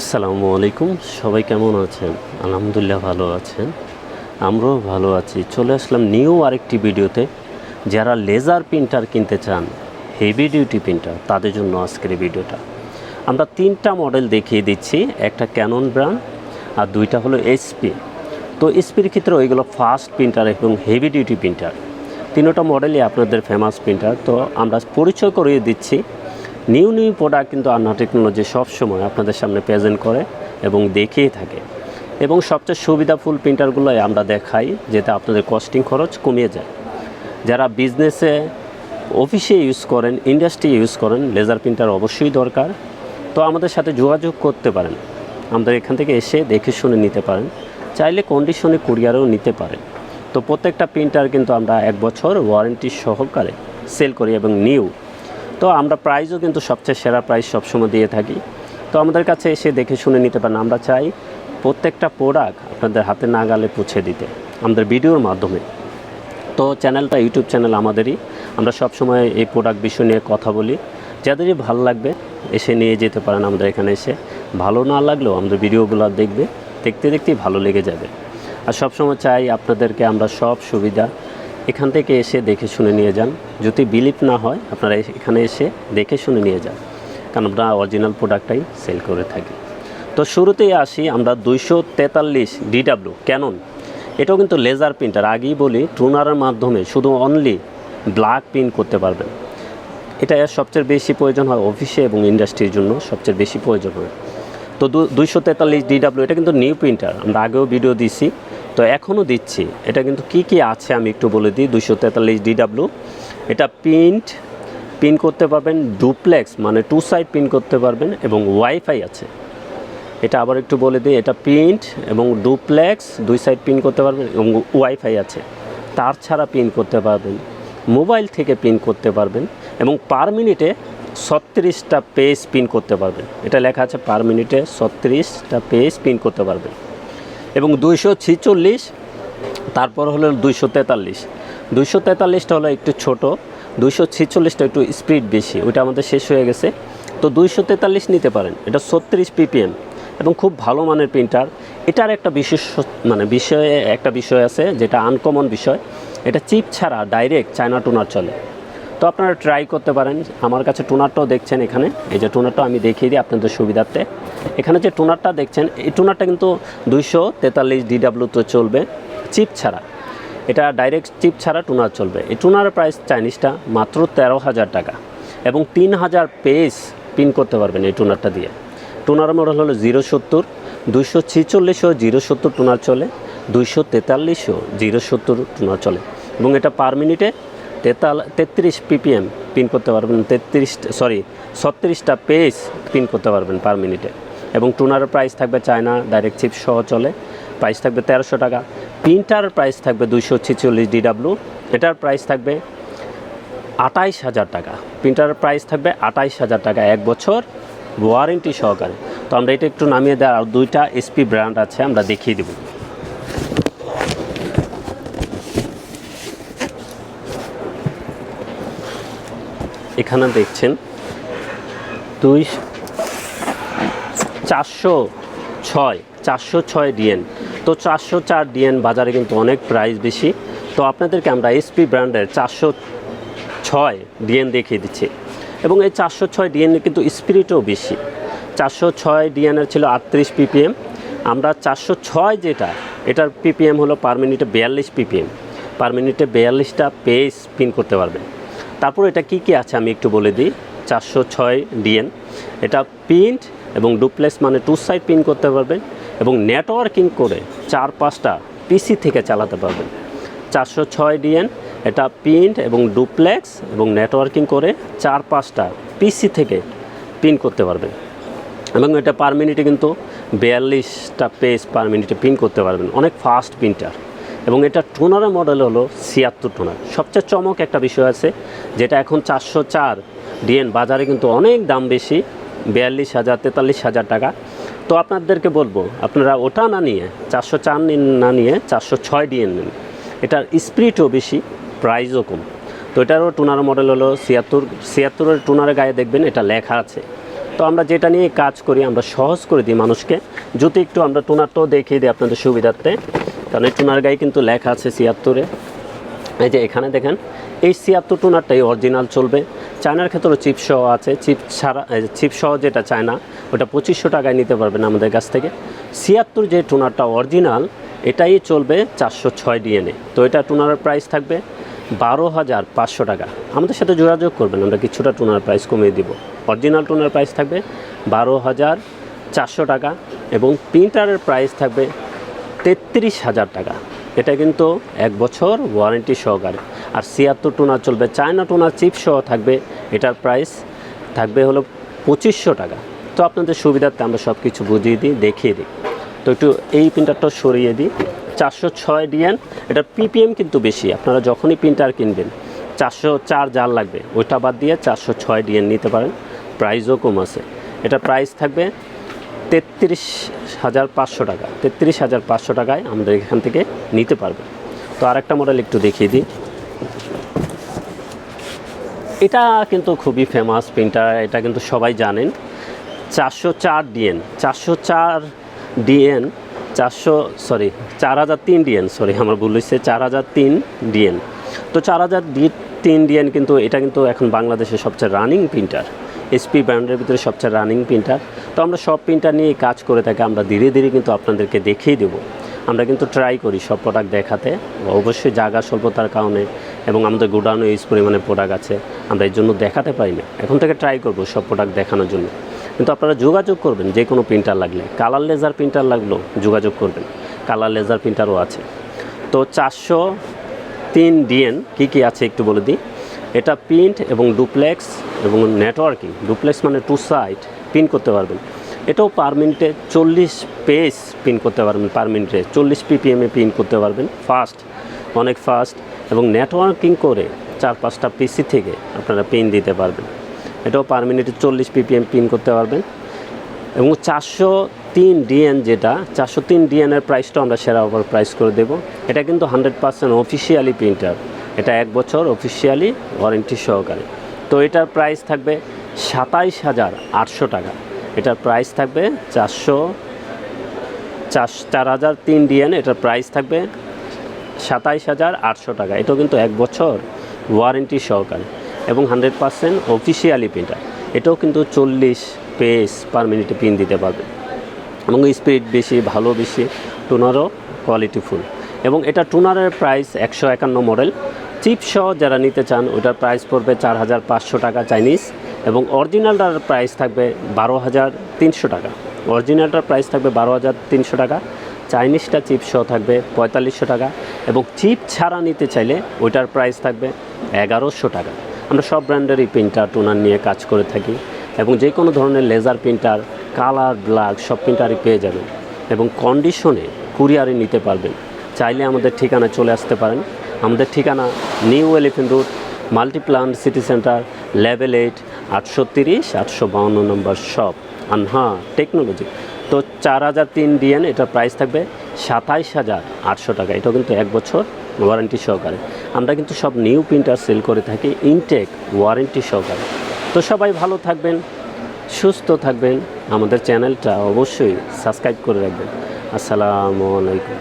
আসসালামু আলাইকুম। সবাই কেমন আছেন? আলহামদুলিল্লাহ ভালো আছেন। আমরাও ভালো আছি। চলে আসলাম নিউ আরেকটি ভিডিওতে। যারা লেজার প্রিন্টার কিনতে চান, হেভি ডিউটি প্রিন্টার, তাদের জন্য আজকের ভিডিওটা। আমরা তিনটা মডেল দেখিয়ে দিচ্ছি। একটা ক্যানন ব্র্যান্ড আর দুইটা হলো এসপি তো এইচপির ক্ষেত্রে ওইগুলো ফাস্ট প্রিন্টার এবং হেভি ডিউটি প্রিন্টার তিনোটা মডেলই আপনাদের ফেমাস প্রিন্টার তো আমরা পরিচয় করিয়ে দিচ্ছি। নিউ নিউ প্রোডাক্ট কিন্তু আন্না টেকনোলজি সবসময় আপনাদের সামনে প্রেজেন্ট করে এবং দেখিয়ে থাকে। এবং সবচেয়ে সুবিধাফুল প্রিন্টারগুলোই আমরা দেখাই, যেটা আপনাদের কস্টিং খরচ কমিয়ে যায়। যারা বিজনেসে, অফিসে ইউজ করেন, ইন্ডাস্ট্রি ইউজ করেন, লেজার প্রিন্টার অবশ্যই দরকার। তো আমাদের সাথে যোগাযোগ করতে পারেন। আমাদের এখান থেকে এসে দেখে শুনে নিতে পারেন। চাইলে কন্ডিশনে কুরিয়ারেও নিতে পারেন। তো প্রত্যেকটা প্রিন্টার কিন্তু আমরা এক বছর ওয়ারেন্টি সহকারে সেল করি এবং নিউ তো আমরা প্রাইজও কিন্তু সবচেয়ে সেরা প্রাইস সবসময় দিয়ে থাকি। তো আমাদের কাছে এসে দেখে শুনে নিতে পারেন। আমরা চাই প্রত্যেকটা প্রোডাক্ট আপনাদের হাতে নাগালে পৌঁছে দিতে, আমাদের ভিডিওর মাধ্যমে। তো চ্যানেলটা ইউটিউব চ্যানেল আমাদেরই। আমরা সবসময় এই প্রোডাক্ট বিষয় নিয়ে কথা বলি। যাদেরই ভালো লাগবে, এসে নিয়ে যেতে পারেন আমাদের এখানে এসে। ভালো না লাগলেও আমাদের ভিডিওগুলো দেখবে, দেখতে, দেখতেই ভালো লেগে যাবে। আর সবসময় চাই আপনাদেরকে আমরা সব সুবিধা এখান থেকে এসে দেখে শুনে নিয়ে যান। যদি বিলিপ না হয়, আপনারা এখানে এসে দেখে শুনে নিয়ে যান। কারণ আমরা অরিজিনাল প্রোডাক্টটাই সেল করে থাকি। তো শুরুতেই আসি আমরা দুইশো তেতাল্লিশ ডিডাব্লু ক্যানন এটাও কিন্তু লেজার প্রিন্টার আগেই বলি টুনারের মাধ্যমে শুধু অনলি ব্ল্যাক প্রিন্ট করতে পারবেন। এটা সবচেয়ে বেশি প্রয়োজন হয় অফিসে এবং ইন্ডাস্ট্রির জন্য সবচেয়ে বেশি প্রয়োজন হয়। তো দুইশো তেতাল্লিশ ডিডাব্লিউ এটা কিন্তু নিউ প্রিন্টার আমরা আগেও ভিডিও দিছি তো এখনও দিচ্ছি। এটা কিন্তু কি কি আছে আমি একটু বলে দিই। দুইশো তেতাল্লিশ ডিডাব্লিউ এটা প্রিন্ট প্রিন্ট করতে পারবেন ডুপ্লেক্স মানে টু সাইড প্রিন্ট করতে পারবেন এবং ওয়াইফাই আছে। এটা আবার একটু বলে দিই, এটা প্রিন্ট এবং ডুপ্লেক্স দুই সাইড প্রিন্ট করতে পারবেন এবং ওয়াইফাই আছে। তার ছাড়া প্রিন্ট করতে পারবেন মোবাইল থেকে প্রিন্ট করতে পারবেন এবং পার মিনিটে ছত্রিশটা পেজ প্রিন্ট করতে পারবেন। এটা লেখা আছে পার মিনিটে ছত্রিশটা পেজ প্রিন্ট করতে পারবেন। এবং দুইশো ছিচল্লিশ, তারপর হলো দুইশো তেতাল্লিশ। দুইশো তেতাল্লিশটা হলো একটু ছোট, দুইশো ছিচল্লিশটা একটু স্পিড বেশি, ওইটা আমাদের শেষ হয়ে গেছে। তো দুইশো তেতাল্লিশ নিতে পারেন, এটা ছত্রিশ পিপিএম এবং খুব ভালো মানের প্রিন্টার। এটার একটা বিশেষ মানে বিষয়ে একটা বিষয় আছে যেটা আনকমন বিষয়। এটা চিপ ছাড়া ডাইরেক্ট চায়না টুনার চলে। তো আপনারা ট্রাই করতে পারেন। আমার কাছে টুনারটাও দেখছেন এখানে। এই যে টুনারটাও আমি দেখিয়ে দিই আপনাদের সুবিধার্থে। এখানে যে টুনারটা দেখছেন, এই টুনারটা কিন্তু দুইশো তেতাল্লিশ ডিডাব্লিউতে চলবে চিপ ছাড়া। এটা ডাইরেক্ট চিপ ছাড়া টুনার চলবে। এই টুনারের প্রাইস চাইনিজটা মাত্র তেরো হাজার টাকা এবং তিন হাজার পেজ পিন করতে পারবেন এই টুনারটা দিয়ে। টুনার মডেল হলো জিরো সত্তর, দুইশো ছিচল্লিশও জিরো সত্তর টুনার চলে, দুইশো তেতাল্লিশও জিরো সত্তর টুনার চলে এবং এটা পার মিনিটে তেতাল তেত্রিশ পিপিএম পিন করতে পারবেন, তেত্রিশ সরি ছত্রিশটা পেজ পিন করতে পারবেন পার মিনিটে এবং টুনারের প্রাইস থাকবে চায়না ডাইরেক্ট চিপ সহ চলে। প্রাইস থাকবে তেরোশো টাকা। প্রিন্টারের প্রাইস থাকবে দুইশো ছিচল্লিশ ডিডাব্লিউ এটার প্রাইস থাকবে আটাইশ হাজার টাকা। প্রিন্টারের প্রাইস থাকবে আটাইশ হাজার টাকা এক বছর ওয়ারেন্টি সহকারে। তো আমরা এটা একটু নামিয়ে দেওয়ার দুইটা এসপি ব্র্যান্ড আছে, আমরা দেখিয়ে দেবো। এখানে দেখছেন দুই চারশো ছয় চারশো ছয় ডিএন। তো চারশো চার ডিএন বাজারে কিন্তু অনেক প্রাইস বেশি। তো আপনাদেরকে আমরা এসপি ব্র্যান্ডের চারশো ছয় ডিএন দেখিয়ে দিচ্ছি। এবং এই চারশো ছয় ডিএনের কিন্তু স্পিরিটও বেশি। চারশো ছয় ডিএনের ছিল আটত্রিশ পিপিএম আমরা চারশো ছয় যেটা, এটার পিপিএম হলো পার মিনিটে বিয়াল্লিশ পিপিএম পার মিনিটে বিয়াল্লিশটা পেজ পিন করতে পারবেন। তারপর এটা কি কি আছে আমি একটু বলে দিই? চারশো ছয় ডিএন। এটা প্রিন্ট এবং ডুপ্লেক্স মানে টু সাইড প্রিন্ট করতে পারবেন এবং নেটওয়ার্কিং করে চার পাঁচটা পিসি থেকে চালাতে পারবেন। চারশো ছয় ডিএন, এটা প্রিন্ট এবং ডুপ্লেক্স এবং নেটওয়ার্কিং করে চার পাঁচটা পিসি থেকে প্রিন্ট করতে পারবেন। এবং এটা পার মিনিটে কিন্তু বিয়াল্লিশটা পেজ পার মিনিটে প্রিন্ট করতে পারবেন। অনেক ফাস্ট প্রিন্টার এবং এটা টোনারের মডেল হলো ছিয়াত্তর টোনার। সবচেয়ে চমক একটা বিষয় আছে, যেটা এখন চারশো চার ডিএন, বাজারে কিন্তু অনেক দাম বেশি, বিয়াল্লিশ হাজার, তেতাল্লিশ হাজার টাকা। তো আপনাদেরকে বলব, আপনারা ওটা না নিয়ে, চারশো চার নিন, না নিয়ে চারশো ছয় ডিএন নিন। এটার স্পিরিটও বেশি, প্রাইসও কম। তো এটারও টোনার মডেল হলো ছিয়াত্তর, ছিয়াত্তরের টুনারের গায়ে দেখবেন এটা লেখা আছে। তো আমরা যেটা নিয়ে কাজ করি, আমরা সহজ করে দিই মানুষকে। যদি একটু আমরা টোনারটাও দেখিয়ে দিই আপনাদের সুবিধার্থে কারণ এই টোনার গায়ে কিন্তু লেখা আছে ছিয়াত্তরে। এই যে এখানে দেখেন, এই ছিয়াত্তর টুনারটাই অরিজিনাল চলবে। চায়নার ক্ষেত্রেও চিপ সহ আছে, চিপ ছাড়া চিপ সহ যেটা চায়না, ওটা পঁচিশশো টাকায় নিতে পারবেন আমাদের কাছ থেকে। ছিয়াত্তর যে টোনারটা অরিজিনাল এটাই চলবে চারশো ছয় ডিএনএ। তো এটা টোনারের প্রাইস থাকবে বারো হাজার পাঁচশো টাকা। আমাদের সাথে যোগাযোগ করবেন, আমরা কিছুটা টুনার প্রাইস কমিয়ে দিব। অরিজিনাল টুনার প্রাইস থাকবে বারো হাজার চারশো টাকা এবং প্রিন্টারের প্রাইস থাকবে তেত্রিশ হাজার টাকা। এটা কিন্তু এক বছর ওয়ারেন্টি সহকারে। আর ছিয়াত্তর টোনা চলবে, চায়না টোনা চিপ সহ থাকবে, এটার প্রাইস থাকবে হলো পঁচিশশো টাকা। তো আপনাদের সুবিধার্থে আমরা সব কিছু বুঝিয়ে দিই, দেখিয়ে দিই। তো একটু এই প্রিন্টারটা সরিয়ে দিই। চারশো ছয় ডিএন এটার পিপিএম কিন্তু বেশি। আপনারা যখনই প্রিন্টার কিনবেন, চারশো চার জাল লাগবে, ওইটা বাদ দিয়ে চারশো ছয় ডিএন নিতে পারেন। প্রাইসও কম আছে। এটা প্রাইস থাকবে তেত্রিশ হাজার পাঁচশো টাকা। তেত্রিশ হাজার পাঁচশো টাকায় আমাদের এখান থেকে নিতে পারবে। তো আরেকটা মডেল একটু দেখিয়ে দিই। এটা কিন্তু খুবই ফেমাস প্রিন্টার এটা কিন্তু সবাই জানেন। চারশো চার ডিএন চারশো চার ডিএন চারশো সরি চার হাজার তিন ডিএন সরি আমার ভুল হয়েছে, চার হাজার তিন ডিএন তো চার হাজার ডি তিন ডিএন কিন্তু, এটা কিন্তু এখন বাংলাদেশের সবচেয়ে রানিং প্রিন্টার এসপি ব্র্যান্ডের ভিতরে সবচেয়ে রানিং প্রিন্টার তো আমরা সব প্রিন্টার নিয়ে কাজ করে থাকি, আমরা ধীরে ধীরে কিন্তু আপনাদেরকে দেখিয়ে দেবো। আমরা কিন্তু ট্রাই করি সব প্রোডাক্ট দেখাতে অবশ্যই জায়গা স্বল্পতার কারণে, এবং আমাদের গোডাউনে ইউজ পরিমাণে প্রোডাক্ট আছে, আমরা এর জন্য দেখাতে পারি না। এখন থেকে ট্রাই করব সব প্রোডাক্ট দেখানোর জন্য। কিন্তু আপনারা যোগাযোগ করবেন, যে কোনো প্রিন্টার লাগলে। কালার লেজার প্রিন্টার লাগলেও যোগাযোগ করবেন। কালার লেজার প্রিন্টারও আছে। তো চারশো তিন ডিএন কী কী আছে একটু বলে দিই? এটা প্রিন্ট এবং ডুপ্লেক্স এবং নেটওয়ার্কিং ডুপ্লেক্স মানে টু সাইড প্রিন্ট করতে পারবেন। এটাও পার মিনিটে চল্লিশ পেজ প্রিন্ট করতে পারবেন পার মিনিটে চল্লিশ পিপিএমে প্রিন্ট করতে পারবেন ফাস্ট অনেক ফাস্ট এবং নেটওয়ার্কিং করে চার পাঁচটা পিসি থেকে আপনারা পিন দিতে পারবেন। এটাও পার মিনিটে চল্লিশ পিপিএম প্রিন্ট করতে পারবেন। এবং চারশো তিন ডিএন যেটা, চারশো তিন ডিএনের প্রাইসটাও আমরা সেরা অফার প্রাইস করে দেব। এটা কিন্তু হান্ড্রেড পার্সেন্ট অফিসিয়ালি প্রিন্টার এটা এক বছর অফিসিয়ালি ওয়ারেন্টি সহকারে। তো এটার প্রাইস থাকবে সাতাইশ হাজার আটশো টাকা। এটার প্রাইস থাকবে চারশো, চার চার হাজার তিন ডিএন এটার প্রাইস থাকবে সাতাইশ হাজার আটশো টাকা। এটাও কিন্তু এক বছর ওয়ারেন্টি সহকারে। এবং হান্ড্রেড পারসেন্ট অফিসিয়ালি প্রিন্টার এটাও কিন্তু চল্লিশ পেজ পার মিনিটে পিন দিতে পারবে। এবং স্পিড বেশি, ভালো বেশি টুনারও কোয়ালিটিফুল এবং এটা টুনারের প্রাইস একশো একান্ন মডেল চিপ সহ যারা নিতে চান, ওটার প্রাইস পড়বে চার হাজার পাঁচশো টাকা চাইনিজ এবং অরিজিনালটার প্রাইস থাকবে বারো হাজার তিনশো টাকা। অরিজিনালটার প্রাইস থাকবে বারো হাজার তিনশো টাকা চাইনিজটা চিপ সহ থাকবে পঁয়তাল্লিশশো টাকা এবং চিপ ছাড়া নিতে চাইলে ওইটার প্রাইস থাকবে এগারোশো টাকা। আমরা সব ব্র্যান্ডেরই প্রিন্টার টোনার নিয়ে কাজ করে থাকি এবং যে কোনো ধরনের লেজার প্রিন্টার কালার ব্ল্যাক সব প্রিন্টারই পেয়ে যাবেন এবং কন্ডিশনে কুরিয়ারে নিতে পারবেন। চাইলে আমাদের ঠিকানায় চলে আসতে পারেন। আমাদের ঠিকানা New Elephant Road Multiplan City Centre, level eight আটশো তিরিশ, আটশো বাউন্ন নম্বর শপ। আনহা টেকনোলজি। তো চার হাজার তিন ডিএন, এটার প্রাইস থাকবে সাতাইশ হাজার আটশো টাকা। এটাও কিন্তু এক বছর ওয়ারেন্টি সহকারে। আমরা কিন্তু সব নিউ প্রিন্টার সেল করে থাকি ইনটেক ওয়ারেন্টি সহকারে। তো সবাই ভালো থাকবেন, সুস্থ থাকবেন। আমাদের চ্যানেলটা অবশ্যই সাবস্ক্রাইব করে রাখবেন। আসসালামু আলাইকুম।